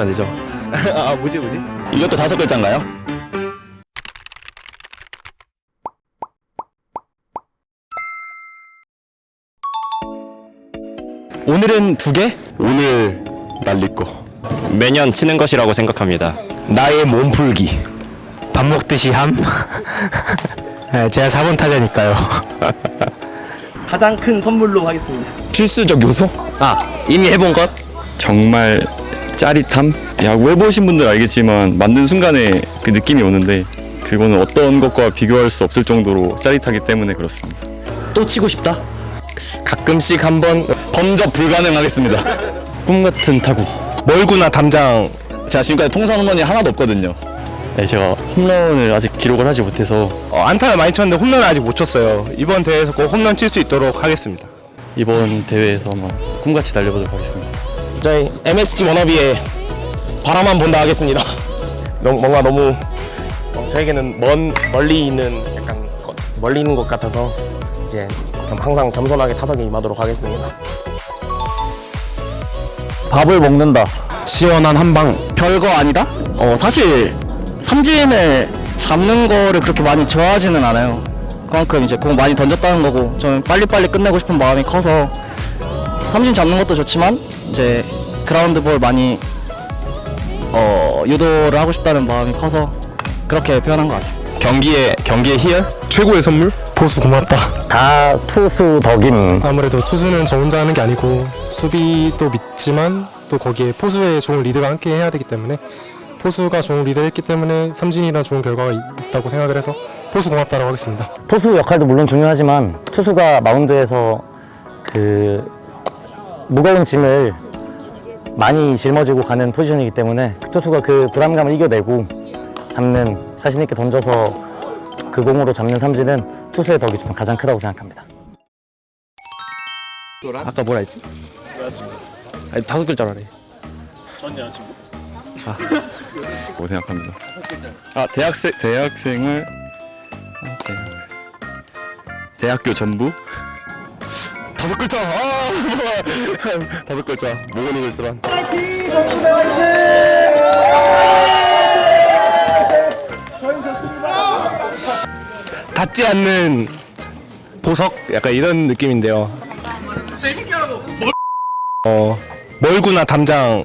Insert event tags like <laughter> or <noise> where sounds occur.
안 되죠. <laughs> 아 뭐지 뭐지? 이것도 다섯 글자인가요? 오늘은 두 개? 오늘 날릴 거. 매년 치는 것이라고 생각합니다. 나의 몸풀기. 밥 먹듯이 함. <laughs> 네, 제가 4번 타자니까요. <laughs> 가장 큰 선물로 하겠습니다. 필수적 요소? 아 이미 해본 것? 정말 짜릿함? 야구 해보신 분들 알겠지만 만든 순간에 그 느낌이 오는데 그거는 어떤 것과 비교할 수 없을 정도로 짜릿하기 때문에 그렇습니다. 또 치고 싶다. 가끔씩 한번 범접 불가능하겠습니다. <laughs> 꿈 같은 타구. 멀구나 담장. 제가 지금까지 통산 홈런이 하나도 없거든요. 네, 제가 홈런을 아직 기록을 하지 못해서 어, 안타를 많이 쳤는데 홈런을 아직 못 쳤어요. 이번 대회에서 꼭 홈런 칠 수 있도록 하겠습니다. 이번 대회에서 한번 꿈같이 달려보도록 하겠습니다. 저희 MSG 워너비의 바라만 본다 하겠습니다. 너무, 뭔가 너무 어, 저에게는 먼 멀리 있는 약간 거- 멀리 있는 것 같아서 이제 겸- 항상 겸손하게 타석에 임하도록 하겠습니다. 밥을 먹는다. 시원한 한방. 별거 아니다? 어, 사실 삼진을 잡는 거를 그렇게 많이 좋아하지는 않아요. 그만큼 이제 공 많이 던졌다는 거고 저는 빨리빨리 끝내고 싶은 마음이 커서 삼진 잡는 것도 좋지만 이제 그라운드 볼 많이 어, 유도를 하고 싶다는 마음이 커서 그렇게 표현한 것 같아요. 경기에 경기에 희열? 최고의 선물? 포수 고맙다. 다 투수 덕임. 아무래도 투수는 저 혼자 하는 게 아니고 수비도 믿지만 또 거기에 포수의 좋은 리드가 함께 해야 되기 때문에 포수가 좋은 리드를 했기 때문에 삼진이나 좋은 결과가 이- 있다고 생각을 해서 포수 고맙다라고 하겠습니다. 포수 역할도 물론 중요하지만 투수가 마운드에서 그 무거운 짐을 많이 짊어지고 가는 포지션이기 때문에 그 투수가 그 부담감을 이겨내고 잡는 자신 있게 던져서 그 공으로 잡는 삼진은 투수의 덕이 저는 가장 크다고 생각합니다. 아까 뭐라 했지? 아니 다섯 글자라래. 고 생각합니다. 아 대학생 대학생을 아, 대학, 대학교 전부 다섯 글자. 아, 뭐야. 다섯 글자. 모건이 글 쓰란. 닿지 않는 보석 약간 이런 느낌인데요. 재밌게 하라고. 어 멀구나 담장